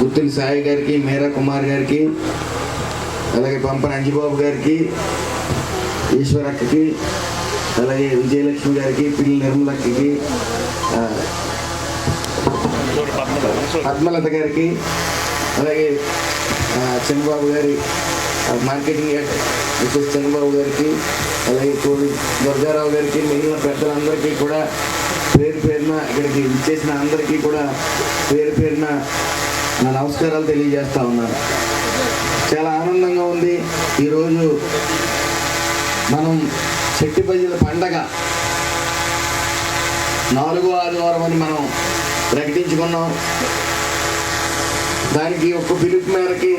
గుత్తిలి సాయి గారికి మీరా కుమార్ గారికి అలాగే పంపన అంజిబాబు గారికి ఈశ్వరక్కకి అలాగే విజయలక్ష్మి గారికి పిల్లి నిర్మలక్కకి పద్మలత గారికి అలాగే చంద్రబాబు గారి మార్కెటింగ్ హెడ్ చంద్రబాబు గారికి అలాగే కోడి దుర్గారావు గారికి మిగిలిన పెద్దలందరికీ కూడా పేరు పేరున ఇక్కడికి ఇచ్చేసిన అందరికీ కూడా పేరు పేరున నా నమస్కారాలు తెలియజేస్తా ఉన్నాను. చాలా ఆనందంగా ఉంది. ఈరోజు మనం చెట్టి ప్రజల పండగ నాలుగో ఆదివారం అని మనం ప్రకటించుకున్నాం. దానికి ఒక్క పిలుపు మేరకి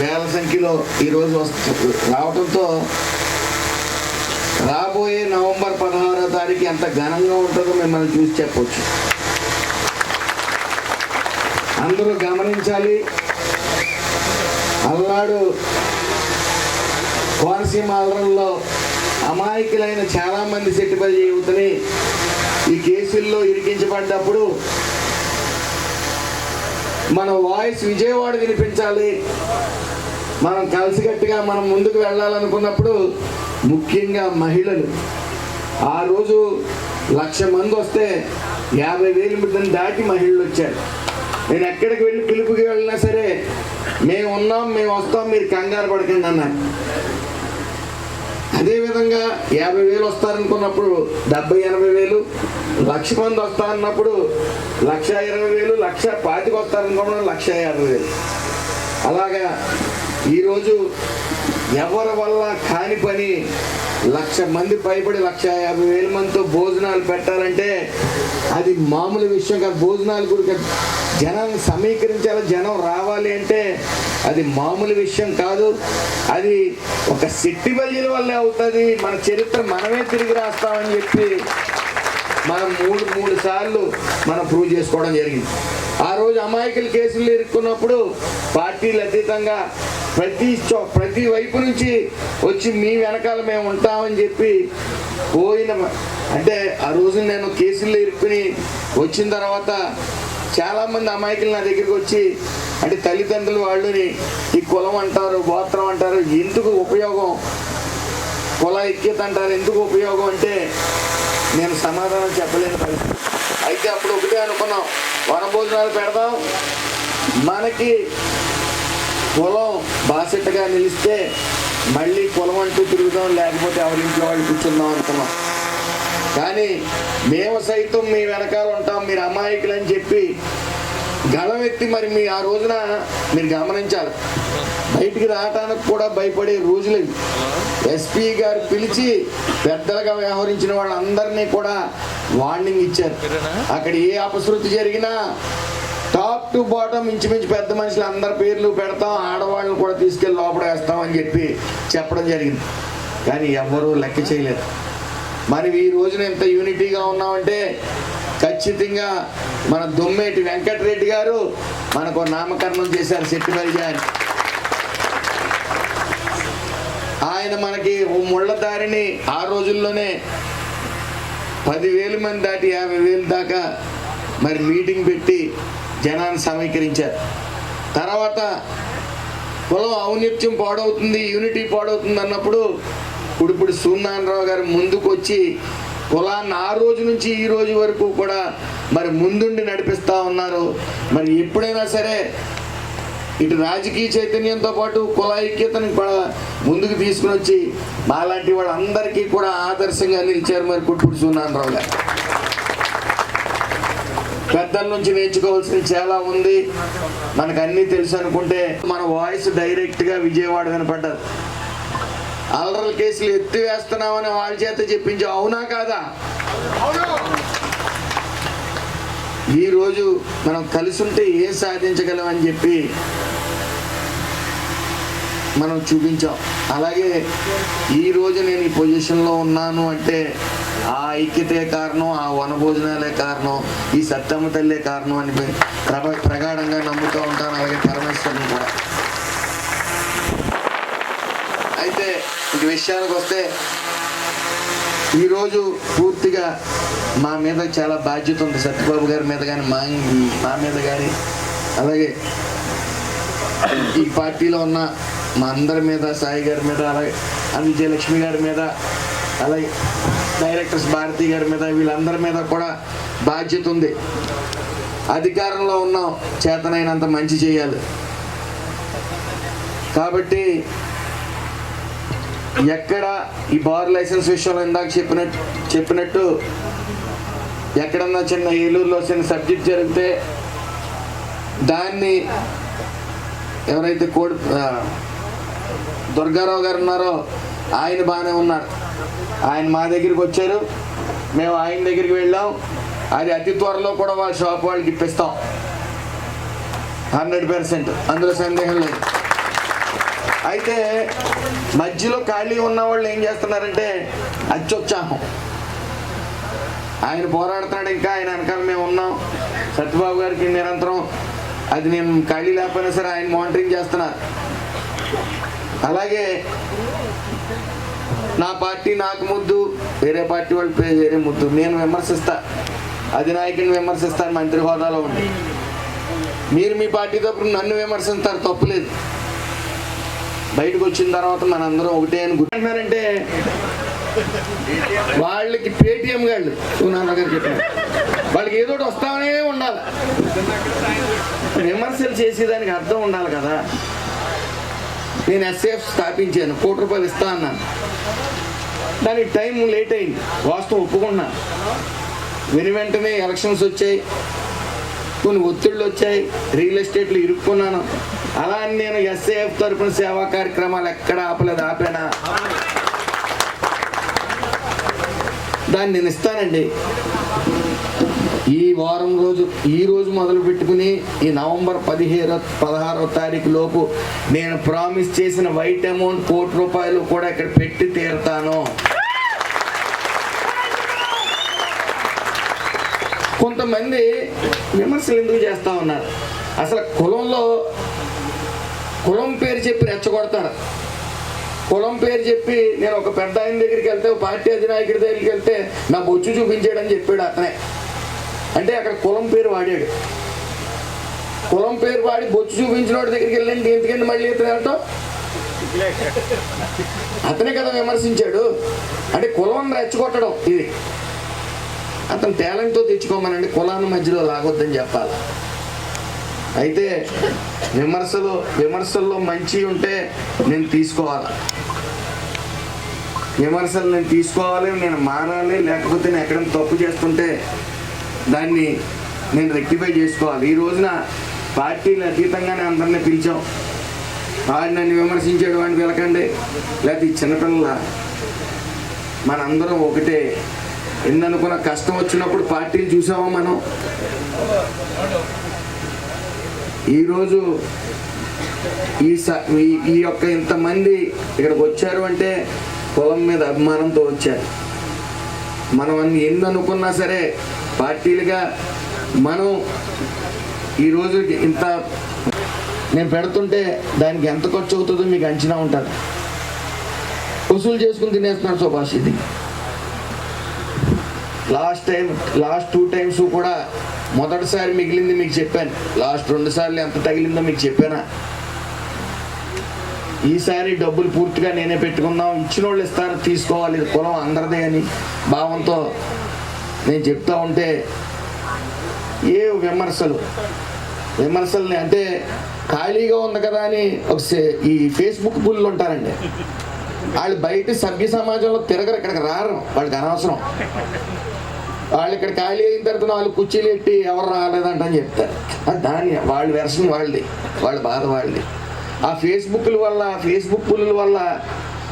వేల సంఖ్యలో ఈరోజు వస్తు రావడంతో రాబోయే నవంబర్ పదహారో తారీఖు ఎంత ఘనంగా ఉంటుందో మిమ్మల్ని చూసి చెప్పవచ్చు అందరూ గమనించాలి. అల్లాడు కోనసీమ అల్లరంలో అమాయకులైన చాలామంది సెట్టిపల్లి యువతని ఈ కేసుల్లో ఇరికించబడ్డప్పుడు మన వాయిస్ విజయవాడ వినిపించాలి. మనం కలిసికట్టుగా మనం ముందుకు వెళ్ళాలనుకున్నప్పుడు ముఖ్యంగా మహిళలు. ఆ రోజు లక్ష మంది వస్తే యాభై వేలు మందిని దాటి మహిళలు వచ్చారు. నేను ఎక్కడికి వెళ్ళి పిలుపుకి వెళ్ళినా సరే మేము ఉన్నాం మేము వస్తాం మీరు కంగారు పడకండి అన్నారు అదేవిధంగా యాభై వేలు వస్తారనుకున్నప్పుడు డెబ్బై ఎనభై వేలు లక్ష మంది వస్తారన్నప్పుడు లక్ష ఇరవై వేలు లక్ష పాతికి వస్తారనుకున్నాం లక్ష యాభై వేలు. అలాగా ఈరోజు ఎవరి వల్ల కాని పని? లక్ష మంది పైబడి లక్ష యాభై వేల మందితో భోజనాలు పెట్టాలంటే అది మామూలు విషయం కాదు. భోజనాలు కూడా జనాన్ని సమీకరించాలి జనం రావాలి అంటే అది మామూలు విషయం కాదు. అది ఒక సిట్టి బల్యల వల్లే అవుతుంది. మన చరిత్ర మనమే తిరిగి రాస్తామని చెప్పి మనం మూడు మూడు సార్లు మనం ప్రూవ్ చేసుకోవడం జరిగింది. ఆ రోజు అమాయకుల కేసులు ఇరుక్కున్నప్పుడు పార్టీలు అతీతంగా ప్రతి చో ప్రతి వైపు నుంచి వచ్చి మీ వెనకాల మేము ఉంటామని చెప్పి పోయిన అంటే ఆ రోజు నేను కేసుల్లో ఇరుక్కుని వచ్చిన తర్వాత చాలామంది అమాయకులు నా దగ్గరికి వచ్చి అంటే తల్లిదండ్రులు వాళ్ళని ఈ కులం అంటారు గోత్రం అంటారు ఎందుకు ఉపయోగం? కుల ఐక్యత అంటారు ఎందుకు ఉపయోగం అంటే నేను సమాధానం చెప్పలేని పరిస్థితి. అయితే అప్పుడు ఒకటే అనుకున్నాం వనభోజనాలు పెడదాం మనకి కులం బాసెట్టగా నిలిస్తే మళ్ళీ కులం అంటూ తిరుగుదాం లేకపోతే ఎవరింట్లో వాళ్ళు కూర్చుందాం అనుకున్నాం. కానీ మేము సైతం మీ వెనకాల ఉంటాం మీరు అమాయకులు అని చెప్పి గళం ఎత్తి మరి మీ ఆ రోజున మీరు గమనించాలి. బయటికి రావడానికి కూడా భయపడే రోజులు ఎస్పీ గారు పిలిచి పెద్దలుగా వ్యవహరించిన వాళ్ళందరినీ కూడా వార్నింగ్ ఇచ్చారు. అక్కడ ఏ అపశృతి జరిగినా టాప్ టు బాటం ఇంచుమించు పెద్ద మనుషులు అందరి పేర్లు పెడతాం ఆడవాళ్ళని కూడా తీసుకెళ్ళి లోపల వేస్తామని చెప్పి చెప్పడం జరిగింది. కానీ ఎవ్వరూ లెక్క చేయలేదు. మరి ఈ రోజున ఎంత యూనిటీగా ఉన్నామంటే ఖచ్చితంగా మన దొమ్మేటి వెంకటరెడ్డి గారు మనకు నామకరణం చేశారు శెట్టిమరి గారి ఆయన మనకి ఓ ముళ్ళ దారిని ఆ రోజుల్లోనే పదివేలు మంది దాటి యాభై వేలు దాకా మరి మీటింగ్ పెట్టి జనాన్ని సమీకరించారు. తర్వాత కులం ఔన్నత్యం పాడవుతుంది యూనిటీ పాడవుతుంది అన్నప్పుడు ఇప్పుడు సూర్యనారాయణరావు గారు ముందుకు వచ్చి కులాన్ని ఆ రోజు నుంచి ఈ రోజు వరకు కూడా మరి ముందుండి నడిపిస్తూ ఉన్నారు. మరి ఎప్పుడైనా సరే ఇటు రాజకీయ చైతన్యంతో పాటు కుల ఐక్యతను కూడా ముందుకు తీసుకుని వచ్చి మాలాంటి వాళ్ళందరికీ కూడా ఆదర్శంగా నిలిచారు మరి కుట్టుడు సూర్యనారాయణరావు గారు. పెద్దల నుంచి నేర్చుకోవాల్సింది చాలా ఉంది. మనకు అన్నీ తెలుసు అనుకుంటే మన వాయిస్ డైరెక్ట్గా విజయవాడ వినపడ్డది. అల్లరల కేసులు ఎత్తి వేస్తున్నామని వాళ్ళ చేత చెప్పించు అవునా కాదా? ఈరోజు మనం కలిసి ఉంటే ఏం సాధించగలం అని చెప్పి మనం చూపించాం. అలాగే ఈరోజు నేను ఈ పొజిషన్లో ఉన్నాను అంటే ఆ ఐక్యతే కారణం ఆ వనభోజనాలే కారణం ఈ సత్తమ్మ తల్లే కారణం అని ప్రబ ప్రగాఢంగా నమ్ముతూ ఉంటాను అలాగే పరమేశ్వరుని కూడా. అయితే ఇంక విషయానికి వస్తే ఈరోజు పూర్తిగా మా మీద చాలా బాధ్యత ఉంది. సత్యబాబు గారి మీద కానీ మా మా మీద కానీ అలాగే ఈ పార్టీలో ఉన్న మా అందరి మీద సాయి గారి మీద అలాగే ఆ విజయలక్ష్మి గారి మీద అలాగే డైరెక్టర్స్ భారతి గారి మీద వీళ్ళందరి మీద కూడా బాధ్యత ఉంది. అధికారంలో ఉన్నాం చేతనైనంత మంచి చేయాలి. కాబట్టి ఎక్కడ ఈ బార్ లైసెన్స్ విషయంలో ఇందాక చెప్పినట్టు చెప్పినట్టు ఎక్కడన్నా చిన్న ఏలూరులో చిన్న సబ్జెక్ట్ జరిగితే దాన్ని ఎవరైతే కోడి దుర్గారావు గారు ఉన్నారో ఆయన బాగానే ఉన్నారు. ఆయన మా దగ్గరికి వచ్చారు. మేము ఆయన దగ్గరికి వెళ్ళాం. అది అతి త్వరలో కూడా వాళ్ళ షాప్ వాళ్ళకి ఇప్పిస్తాం. Hundred percent. అందులో సందేహం లేదు. అయితే మధ్యలో ఖాళీ ఉన్న వాళ్ళు ఏం చేస్తున్నారంటే అత్యుత్సాహం. ఆయన పోరాడుతున్నాడు ఇంకా ఆయన వెనకాల మేము ఉన్నాం. సత్యబాబు గారికి నిరంతరం అది నేను ఖాళీ లేకపోయినా సరే ఆయన మానిటరింగ్ చేస్తున్నారు. అలాగే నా పార్టీ నాకు ముద్దు వేరే పార్టీ వాళ్ళు పే- వేరే ముద్దు. నేను విమర్శిస్తా. అధినాయకుని విమర్శిస్తాను మంత్రి హోదాలో ఉండి. మీరు మీ పార్టీ తప్పుడు నన్ను విమర్శిస్తారు తప్పులేదు. బయటకు వచ్చిన తర్వాత మనందరం ఒకటే అని గుర్తున్నారంటే వాళ్ళకి పేటిఎం గాళ్ళు సునాన్న గారు చెప్పారు. వాళ్ళకి ఏదో ఒకటి వస్తామనే ఉండాలి. విమర్శలు చేసేదానికి అర్థం ఉండాలి కదా. నేను ఎస్ఏఎఫ్ స్థాపించాను కోటి రూపాయలు ఇస్తా అన్నాను. దానికి టైం లేట్ అయింది వాస్తవం ఒప్పుకున్నాను విని వెంటనే ఎలక్షన్స్ వచ్చాయి కొన్ని ఒత్తిళ్ళు వచ్చాయి రియల్ ఎస్టేట్లు ఇరుక్కున్నాను. అలా అని నేను ఎస్ఏఎఫ్ తరఫున సేవా కార్యక్రమాలు ఎక్కడ ఆపలేదు ఆపానా? దాన్ని నేను ఇస్తానండి. ఈ వారం రోజు ఈ రోజు మొదలు పెట్టుకుని ఈ నవంబర్ పదిహేను పదహారో తారీఖు లోపు నేను ప్రామిస్ చేసిన వైట్ అమౌంట్ కోటి రూపాయలు కూడా ఇక్కడ పెట్టి తీరుతాను. కొంతమంది విమర్శలు ఎందుకు చేస్తా ఉన్నారు? అసలు కులంలో కులం పేరు చెప్పి రెచ్చగొడతారు. కులం పేరు చెప్పి నేను ఒక పెద్ద ఆయన దగ్గరికి వెళ్తే పార్టీ అధినాయకుడి దగ్గరికి వెళ్తే నా బొచ్చు చూపించాడని చెప్పాడు అతనే. అంటే అక్కడ కులం పేరు వాడాడు. కులం పేరు వాడి బొచ్చు చూపించిన వాడి దగ్గరికి వెళ్ళండి ఎందుకండి మళ్ళీ ఇతను వెళ్ళటం? అతనే కదా విమర్శించాడు. అంటే కులం రెచ్చగొట్టడం ఇది. అతను టాలెంట్తో తెచ్చుకోమనండి. కులాన్ని మధ్యలో లాగొద్దని చెప్పాలి. అయితే విమర్శలు విమర్శల్లో మంచి ఉంటే నేను తీసుకోవాలి. విమర్శలు నేను తీసుకోవాలి నేను మారాలి లేకపోతే నేను ఎక్కడైనా తప్పు చేస్తుంటే దాన్ని నేను రెక్టిఫై చేసుకోవాలి. ఈ రోజున పార్టీలు అతీతంగానే అందరినీ పిలిచాం. వాడు నన్ను విమర్శించాడు వాడిని పిలకండి. లేకపోతే ఈ చిన్నపిల్లల మనందరం ఒకటే. ఎన్ననుకున్న కష్టం వచ్చినప్పుడు పార్టీలు చూసామా మనం? ఈరోజు ఈ స- ఈ- ఈ యొక్క ఇంతమంది ఇక్కడికి వచ్చారు అంటే కులం మీద అభిమానంతో వచ్చారు. మనం అన్ని ఎన్ని అనుకున్నా సరే పార్టీలుగా మనం ఈరోజు ఇంత నేను పెడుతుంటే దానికి ఎంత ఖర్చు అవుతుందో మీకు అంచనా ఉంటుంది వసూలు చేసుకుని తినేస్తున్నాడు సుభాష్ ఇది. Last time last two times కూడా మొదటిసారి మిగిలింది మీకు చెప్పాను. లాస్ట్ రెండు సార్లు ఎంత తగిలిందో మీకు చెప్పానా? ఈసారి డబ్బులు పూర్తిగా నేనే పెట్టుకుందాం. ఇచ్చిన వాళ్ళు ఇస్తారు తీసుకోవాలి. కులం అందరిదే అని భావంతో నేను చెప్తా ఉంటే ఏ విమర్శలు? విమర్శల్ని అంటే ఖాళీగా ఉంది కదా అని ఒక సే- ఈ ఫేస్బుక్ బుల్లు ఉంటారండి. వాళ్ళు బయట సభ్య సమాజంలో తిరగరు ఇక్కడికి రారు. వాళ్ళకి అనవసరం. వాళ్ళు ఇక్కడ ఖాళీ అయిన తర్వాత వాళ్ళు కుర్చీలు ఎట్టి ఎవరు రాలేదంట అని చెప్తారు. అది దాని వాళ్ళ వెర్షన్ వాళ్ళది. వాళ్ళ బాధ వాళ్ళది. ఆ ఫేస్బుక్ల వల్ల ఫేస్బుక్ పుల్ల వల్ల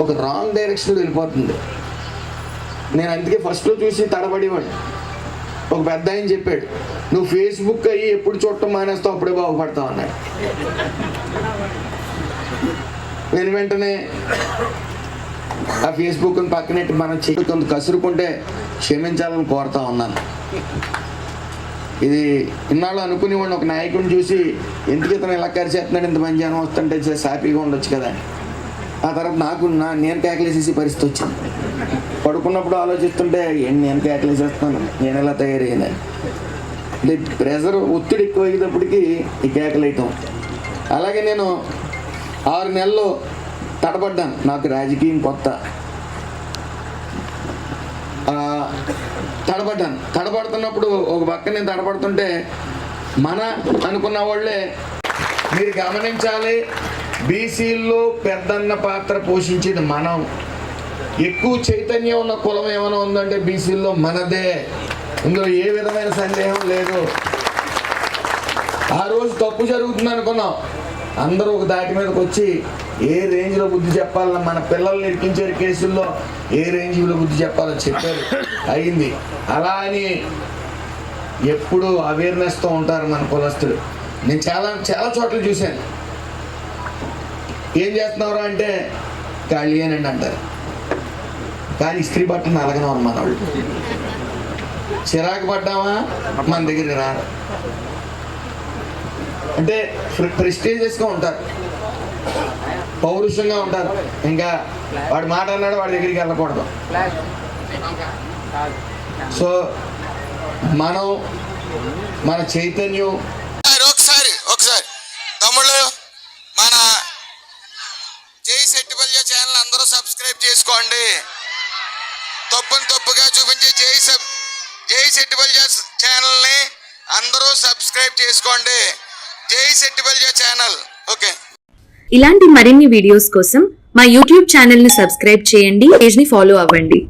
ఒక రాంగ్ డైరెక్షన్ వెళ్ళిపోతుంది. నేను అందుకే ఫస్ట్లో చూసి తడబడేవాడిని. ఒక పెద్ద ఆయన చెప్పాడు నువ్వు ఫేస్బుక్ అయ్యి ఎప్పుడు చూడటం మానేస్తావు అప్పుడే బాగుపడతావు అన్నాడు. నేను వెంటనే ఆ ఫేస్బుక్ పక్కనెట్టి మనం చెయ్యి కొంత కసురుకుంటే క్షమించాలని కోరుతా ఉన్నాను. ఇది ఇన్నాళ్ళు అనుకునేవాడిని ఒక నాయకుడిని చూసి ఎందుకు ఇతను ఇలా కరిచేస్తున్నాడు ఇంత మంచి జనం వస్తుంటే హ్యాపీగా ఉండొచ్చు కదా ఆ తర్వాత నాకు నా నేను కేకలేసేసి పరిస్థితి వచ్చింది. పడుకున్నప్పుడు ఆలోచిస్తుంటే నేను కేకలు చేస్తాను నేను ఎలా తయారయ్యాను? అంటే ప్రెషర్ ఒత్తిడి ఎక్కువ అయ్యేటప్పటికి ఈ కేకలేయటం అలాగే నేను ఆరు నెలలు తడబడ్డాను నాకు రాజకీయం కొత్త. తడబడ్డాను తడబడుతున్నప్పుడు ఒక పక్క నేను తడబడుతుంటే మన అనుకున్న వాళ్ళే మీరు గమనించాలి బీసీల్లో పెద్దన్న పాత్ర పోషించేది మనం. ఎక్కువ చైతన్యం ఉన్న కులం ఏమైనా ఉందంటే బీసీల్లో మనదే. ఇందులో ఏ విధమైన సందేహం లేదు. ఆ రోజు తప్పు జరుగుతుంది అనుకున్నాం. అందరూ ఒక దాటి మీదకి వచ్చి ఏ రేంజ్లో బుద్ధి చెప్పాలన్నా మన పిల్లల్ని ఇరికించే కేసుల్లో ఏ రేంజ్లో బుద్ధి చెప్పాలో చెప్పారు. అయింది. అలా అని ఎప్పుడు అవేర్నెస్తో ఉంటారు మన కులస్తులు. నేను చాలా చాలా చోట్ల చూశాను. ఏం చేస్తున్నారా అంటే ఖాళీయేనండి అంటారు. కానీ ఇస్త్రీ బట్టలు అలగనవారు మన వాళ్ళు చిరాకు పడ్డామా మన దగ్గర రారు అంటే ప్రెస్టీజియస్గా ఉంటారు. పౌరుషంగా ఉంటారు. ఇంకా వాడు మాట అన్నాడు వాడి దగ్గరికి వెళ్ళకూడదు. సో మనం మన చైతన్యం. ఒకసారి, ఒకసారి ఒకసారి. తమ్ముళ్ళు మన జై సెట్టిపల్లి ఛానల్ అందరూ సబ్స్క్రైబ్ చేసుకోండి. తప్పుని తప్పుగా చూపించి జై సబ్ జై సెట్టిపల్లి ఛానల్ని అందరూ సబ్స్క్రైబ్ చేసుకోండి. జై సెట్టిపల్లి ఛానల్. ఓకే. ఇలాంటి మరిన్ని వీడియోస్ కోసం మా యూట్యూబ్ ఛానల్ని సబ్స్క్రైబ్ చేయండి పేజ్ని ఫాలో అవ్వండి.